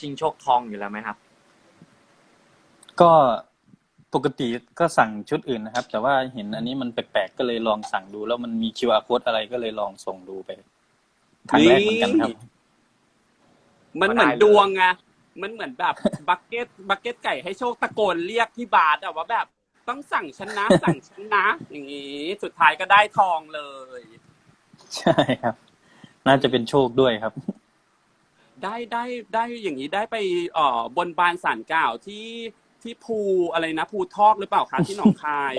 ชิงโชคทองอยู่แล้วไหมครับ ก็ปกติก็สั่งชุดอื่นนะครับ แต่ว่าเห็นอันนี้มันแปลกๆก็เลยลองสั่งดู แล้วมันมี QR code อะไรก็เลยลองส่งดูไปครั้งแรกเหมือนกันครับ มันเหมือนได้เลยดวงไงมันเหมือนแบบบักเก็ตบักเก็ตไก่ให้โชคตะโกนเรียกที่บาร์อะว่าแบบต้องสั่งฉันนะสั่งฉันนะอย่างนี้สุดท้ายก็ได้ทองเลย ใช่ครับ น่าจะเป็นโชคด้วยครับ ได้ได้ได้อย่างนี้ได้ไปเอ่อบนบานสารกล่าวที่ที่ภูอะไรนะภูทอกหรือเปล่าคะที่หนองคาย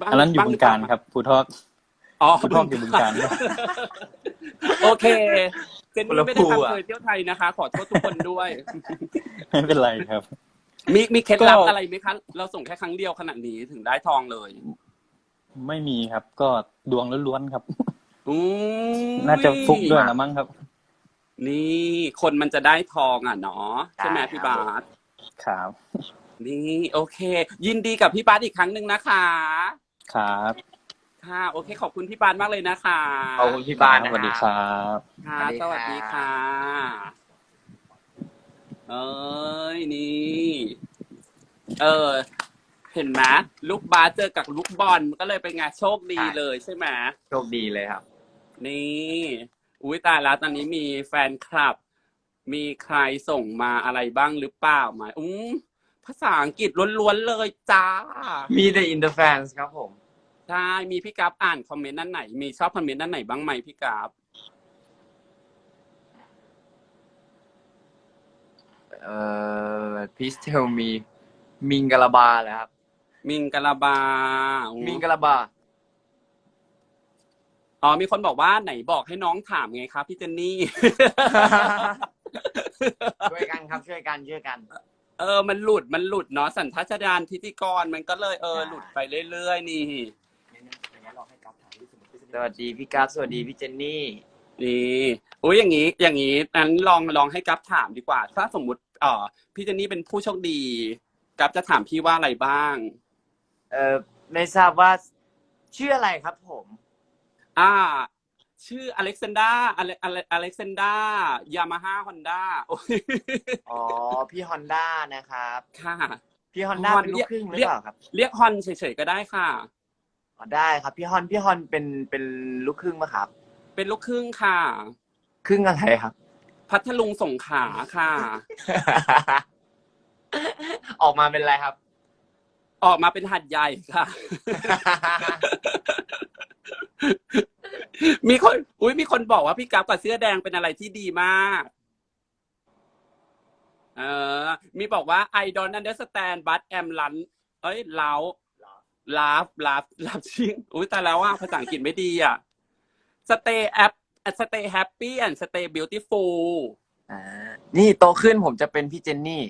บ้างอันนั้นอยู่บ้างบึหงเปกาล่รครับภูทอกอ๋อภูทอกอยู่บึงกาฬครับโอเคเจนคนนี่ละไม่ได้ภูอะทำเคยเที่ยวไทยนะคะ ขอโทษทุกคนด้วยไม่เป็นไรครับ มีมีเคล็ดลับก็อะไรไหมคะเราส่งแค่ครั้งเดียวขนาดนี้ถึงได้ทองเลย ไม่มีครับ ก็ดวงล้วนๆครับอู้ยน่าจะฟุกด้วยนะมั้งครับ นี่คนมันจะได้ทองอะเนาะใช่ไหมได้ครับพี่บาสครับ นี่โอเค ยินดีกับพี่บาสอีกครั้งหนึ่งนะคะ ครับ ค่ะ โอเค ขอบคุณพี่บาสมากเลยนะคะขอบคุณพี่บ้านสนะวัสดีคครับรับค่ะสสวัวัสสดีดีครัค่ะเอ้ยนี่ เออ เห็นไหมลูกบาสเจอกับลูกบอลก็เลยเป็นไงโชคดีเลยใช่ไหมโชคดีเลยครับ นี่ อุ้ยตายแล้วตอนนี้มีแฟนคลับ มีใครส่งมาอะไรบ้างหรือเปล่าไหมอุ้มภาษาอังกฤษล้วนๆเลยจ้า มี The In The Fans ครับผม ใช่ มีพี่กราฟอ่านคอมเมนต์นั่นไหน มีชอบคอมเมนต์นั่นไหนบ้างไหมพี่กราฟเอ่อ Please tell me มิงกะลาบาเหรอครับ มิงกะลาบาอู้มิงกะลาบา อ๋อมีคนบอกว่าไหนบอกให้น้องถามไงครับพี่เจนนี่ ช่วยกันครับช่วยกันช่วยกัน เออ มันหลุดมันหลุดเนาะสันทัชดานพิธีกรมันก็เลยเออใช่หลุดไปเรื่อยๆนี่ สวัสดีพี่กัฟสวัสดีพี่เจนนี่ นี่อุ้ยอย่างนี้ อย่างนี้นั้นลองลองให้กัฟถามดีกว่า ถ้าสมมุติเอ่อพี่เจนนี่เป็นผู้โชคดีกัฟจะถามพี่ว่าอะไรบ้าง เอ่อไม่ทราบว่าชื่ออะไรครับผม อ่า ชื่ออเล็กซานดราอเล็กอเล็กซานดรายามาฮ่าฮอนด้าโอ้ยอ๋อ พี่ฮอนด้านะครับ ค่ะ พี่ฮอนด้าฮอนเป็นลูกครึ่งหรือเรียกเปล่าครับ เรียกฮอนเฉยๆก็ได้ค่ะอ๋อได้ครับ พี่ฮอนพี่ฮอนเป็นเป็นลูกครึ่งปะครับ เป็นลูกครึ่งค่ะ ครึ่งอะไรครับ พัทลุงสงขลาค่ะ ออกมาเป็นอะไรครับ ออกมาเป็นหัดใหญ่ค่ะ มีคน อุ้ยมีคนบอกว่าพี่กัฟกับเสื้อแดงเป็นอะไรที่ดีมาก เออ มีบอกว่า I don't understand but am ลันเอ้ยเล้าลาฟลาฟลาฟชิงอุ้ยแต่แล้วว่าภาษาอังกฤษไม่ดีอะ stay app stay happy and stay beautiful อ่า นี่โตขึ้นผมจะเป็นพี่เจนนี่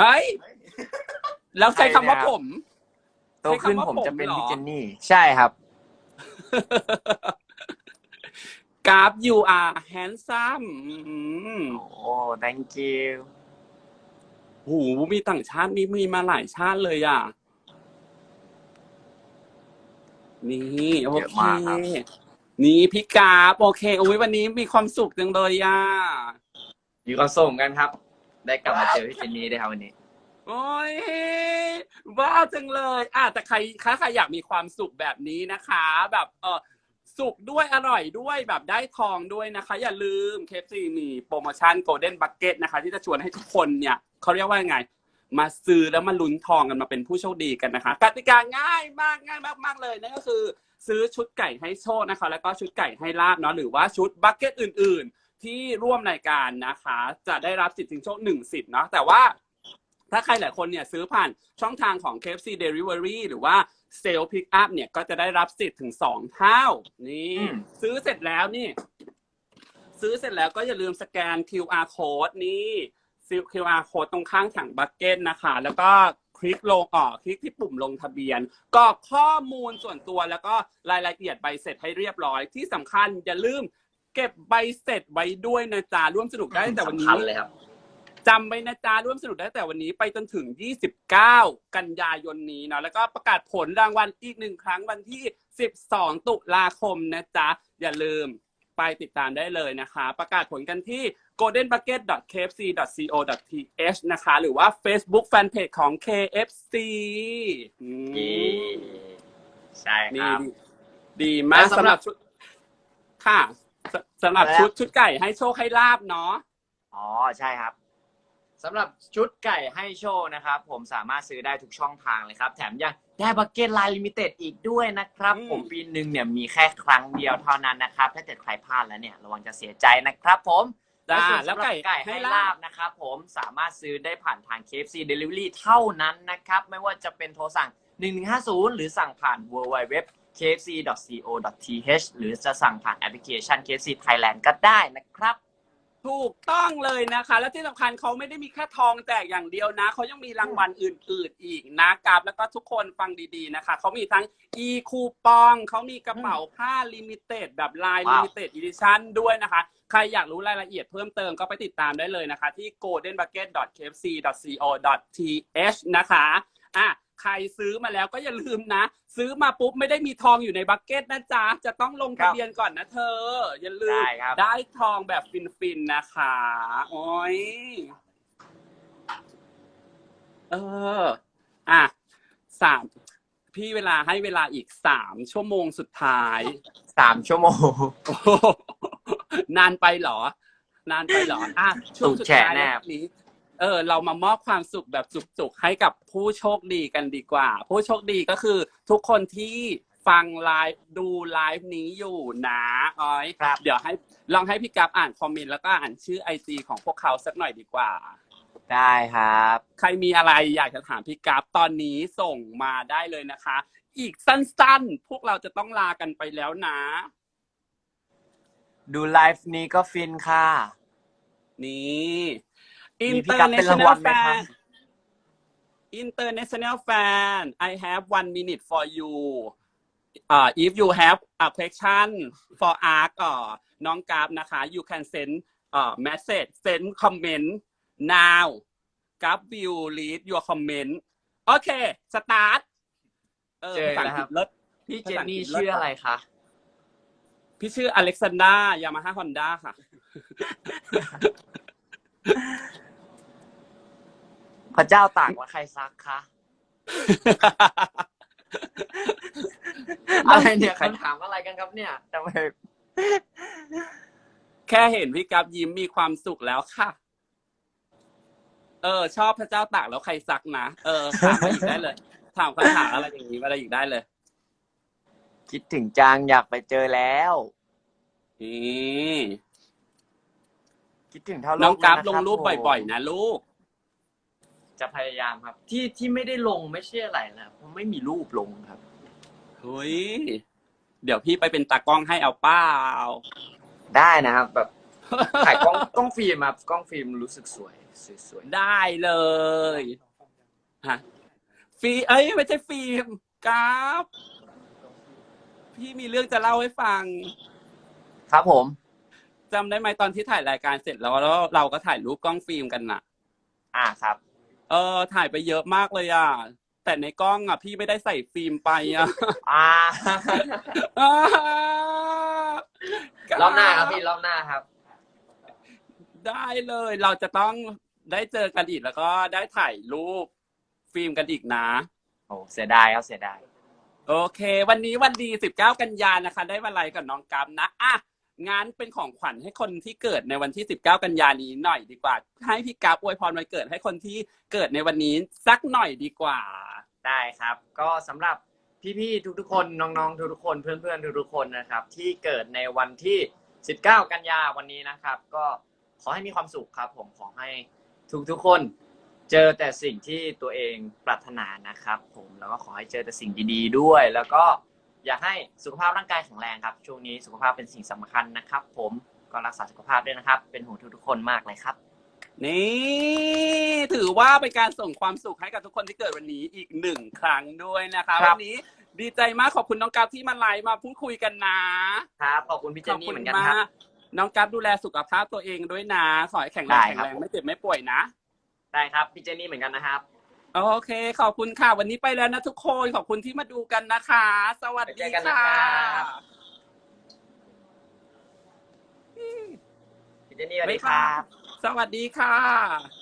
เฮ้ย แล้วใช้คำว่าใช่นะครับผม โตขึ้นใช้คำว่าผมจะเป็นผมเหรอพี่เจนนี่ ใช่ครับ กราฟ you are handsome อืมโอ้ thank you โหมีต่างชาติมีมีมาหลายชาติเลยอะ นี่โอเยอะเคมากครับ นี่พี่กราฟโอเคอุ้ยวันนี้มีความสุขจังเลยอะ อยู่กับส่งกันครับ ได้กลับมาเจอพี่เจนนี่ได้วยครับวันนี้ โอ้ยว้าวจังเลยอะแต่ใครถ้าใครอยากมีความสุขแบบนี้นะคะ แบบเออสุขด้วยอร่อยด้วยแบบได้ทองด้วยนะคะ อย่าลืมเคฟซีมีโปรโมชั่นโกลเด้นบั c เก็ตนะคะ ที่จะชวนให้ทุกคนเนี่ยเขาเรียกว่าไง มาซื้อแล้วมาลุ้นทองกันมาเป็นผู้โชคดีกันนะคะกติกาง่ายมากง่ายมากๆเลยนั่นก็คือ ซื้อชุดไก่ให้โชคนะคะ แล้วก็ชุดไก่ให้ลาบเนาะหรือว่าชุดบัคเก็ตอื่น ๆ ที่ร่วมรายการนะคะ จะได้รับสิทธิ์ชิงโชคหนึ่งสิทธิ์เนาะแต่ว่า ถ้าใครหลายคนเนี่ยซื้อผ่านช่องทางของ KFC Delivery หรือว่า s a l e Pick Up เนี่ยก็จะได้รับสิทธิ์ถึงสองเท่า นี่อืมซื้อเสร็จแล้วนี่ ซื้อเสร็จแล้วก็อย่าลืมสแกน QR code นี่ QR code ตรงข้างถังบัคเก็ตนะคะ แล้วก็คลิกลงอ่อคลิกที่ปุ่มลงทะเบียนกรอกข้อมูลส่วนตัวแล้วก็รายละเอียดใบเสร็จให้เรียบร้อย ที่สำคัญอย่าลืมเก็บใบเสร็จไว้ด้วยนะจ๊ะร่วมสนุกได้ตั้งแต่วันนี้สำคัญเลยครับ จำไว้นะจ๊ะร่วมสนุกได้ตั้งแต่วันนี้ไปจนถึง 29 กันยายนนี้เนาะแล้วก็ประกาศผลรางวัลอีกหนึ่งครั้งวันที่ 12 ตุลาคมนะจ๊ะ อย่าลืมไปติดตามได้เลยนะคะ ประกาศผลกันที่ goldenbucket.kfc.co.th นะคะ หรือว่า Facebook Fanpage ของ KFC อืมเย้ใช่คนี่รับ ดีดีมากแล้วสำสำหหรัรับบชุด ค่ะสสำหรับแล้วชุดชุดไก่ให้โชคให้ลาบเนาะอ๋อ ใช่ครับ สำหรับชุดไก่ให้โชว์นะครับ ผมสามารถซื้อได้ทุกช่องทางเลยครับ แถมยังได้บักเก็ตไลน์ลิมิเต็ดอีกด้วยนะครับ อืม ผมปีหนึ่งเนี่ยมีแค่ครั้งเดียวเท่านั้นนะครับ ถ้าเกิดใครพลาดแล้วเนี่ยระวังจะเสียใจนะครับผมจ้าส่นแล้วสำหรับไก่ไก่ให้ให้ลาลาบบนะครับผมสามารถซื้อได้ผ่านทาง KFC Delivery เท่านั้นนะครับ ไม่ว่าจะเป็นโทรสั่ง 1150 หรือสั่งผ่าน www kfc.co.th หรือจะสั่งผ่านแอปพลิเคชัน KFC Thailand ก็ได้นะครับ ถูกต้องเลยนะคะ และที่สำคัญเขาไม่ได้มีแค่ทองแจกอย่างเดียวนะ เขายังมีรางวัลอื่นๆอีกนะกับแล้วก็ทุกคนฟังดีๆนะคะ เขามีทั้ง e คูปอง เขามีกระเป๋าผ้าลิมิเต็ดแบบลายลิว้าว มิเต็ดอีดิชั่นด้วยนะคะ ใครอยากรู้รายละเอียดเพิ่มเติมก็ไปติดตามได้เลยนะคะ ที่ goldenbucket.kfc.co.th นะคะอะ ใครซื้อมาแล้วก็อย่าลืมนะ ซื้อมาปุ๊บไม่ได้มีทองอยู่ในบักเก็ตนะจ๊ะ จะต้องลงทะเบียนก่อนนะเธอ อย่าลืมได้ครับ ได้ทองแบบฟินๆนะคะ โอ้ย เออ อะสามพี่เวลาให้เวลาอีกสามชั่วโมงสุดท้าย สามชั่วโมง โอ้โหนานไปเหรอ นานไปเหรออะช่วงสุดท้ายตูดแฉะแนบนี้ เออเรามามอบความสุขแบบจุกๆให้กับผู้โชคดีกันดีกว่า ผู้โชคดีก็คือทุกคนที่ฟังไลฟ์ดูไลฟ์นี้อยู่นะอ้อยครับ เดี๋ยวให้ลองให้พี่กัฟอ่านคอมเมนต์แล้วก็อ่านชื่อไอจีของพวกเขาสักหน่อยดีกว่า ได้ครับ ใครมีอะไรอยากจะถามพี่กัฟตอนนี้ส่งมาได้เลยนะคะ อีกสั้นๆ พวกเราจะต้องลากันไปแล้วนะ ดูไลฟ์นี้ก็ฟินค่ะ นี่ มีพี่กัฟเป็นรางวัลไหมครับ International fan I have one minute for you uh, if you have a question for ask uh, น้องกราฟนะคะ you can send uh, message send comment now กราฟ will read your comment โอเค start เออเจอภาษาแล้วอังคกรัฤบษเลิศพี่เจนนี่ชื่ออะไรคะ พี่ชื่ออเล็กซานดรายามาฮ่าฮอนด้าค่ะ พระเจ้าตากว่าใครซักคะ อะไรเนี่ยคำถามอะไรกันครับเนี่ยทำไมแค่เห็นพี่กัฟยิ้มมีความสุขแล้วค่ะ เออ ชอบพระเจ้าตากแล้วใครซักนะ เออถามมาอีกได้เลย ถามคำถามอะไรอย่างนี้อะไรอีกได้เลย คิดถึงจังอยากไปเจอแล้วนี่คิดถึงเท่าโลกน้องกัฟเยะลคงบรูปผมบ่อยๆนะลูก จะพยายามครับ ที่ที่ไม่ได้ลงไม่ใช่อะไรนะเพราะไม่มีรูปลงครับ เฮ้ย เดี๋ยวพี่ไปเป็นตากล้องให้เอาเป้าได้นะครับ แบบถ่ายกล้องกล้องฟิล์มครับกล้องฟิล์มรู้สึกสวยสวยได้เลยฮะฟีเอ้ยไม่ใช่ฟิล์มกราฟพี่มีเรื่องจะเล่าให้ฟังๆครับผมจำได้ไหมตอนที่ถ่ายรายการเสร็จแล้วแล้วเราก็ถ่ายรูปกล้องฟิล์มกันน่ะ อ่าครับ เออถ่ายไปเยอะมากเลยอะ แต่ในกล้องอะ พี่ไม่ได้ใส่ฟิล์มไปอะอ่าอ่ารอบหน้าครับพี่รอบหน้าครับ ได้เลยเราจะต้องได้เจอกันอีกแล้วก็ได้ถ่ายรูปฟิล์มกันอีกนะ โอ้เสียดายครับเสียดาย โอเค วันนี้วันดี 19 กันยานะคะ ได้วันอะไรกับน้องกัมนะอะ งานเป็นของขวัญให้คนที่เกิดในวันที่ 19 กันยานี้หน่อยดีกว่า ให้พี่กัฟอวยพรวันเกิดให้คนที่เกิดในวันนี้สักหน่อยดีกว่า ได้ครับ ก็สำหรับพี่ๆทุกๆคนน้องๆทุกๆคนเพื่อนๆทุกๆคนนะครับ ที่เกิดในวันที่ 19 กันยาวันนี้นะครับ ก็ขอให้มีความสุขครับผมขอให้ทุกๆคน เจอแต่สิ่งที่ตัวเองปรารถนานะครับ ผมแล้วก็ขอให้เจอแต่สิ่งดีๆด้วย แล้วก็ อยากให้สุขภาพร่างกายแข็งแรงครับ ช่วงนี้สุขภาพเป็นสิ่งสำคัญนะครับ ผมก็รักษาสุขภาพด้วยนะครับ เป็นห่วงทุกๆคนมากเลยครับ นี่ ถือว่าเป็นการส่งความสุขให้กับทุกคนที่เกิดวันนี้อีกหนึ่งครั้งด้วยนะคะครัวับนนี้ดีใจมากขอบคุณน้องกัฟที่มาไลฟ์มาพูดคุยกันนะครับขอบคุณพี่เจขอนบนี่คุณเหมือนกันมาครับกน้องกัฟดูแลสุขภาพตัวเองด้วยนะขอให้แข็งแรงได้แข็งครับแรงไม่เจ็บไม่ป่วยนะ ได้ครับพี่เจนนี่เหมือนกันนะครับ โอเค ขอบคุณค่ะ วันนี้ไปแล้วนะทุกคน ขอบคุณที่มาดูกันนะคะ สวัสดีค่ะคพี่เจนี่สวัสดีครัสวัสดีค่ะ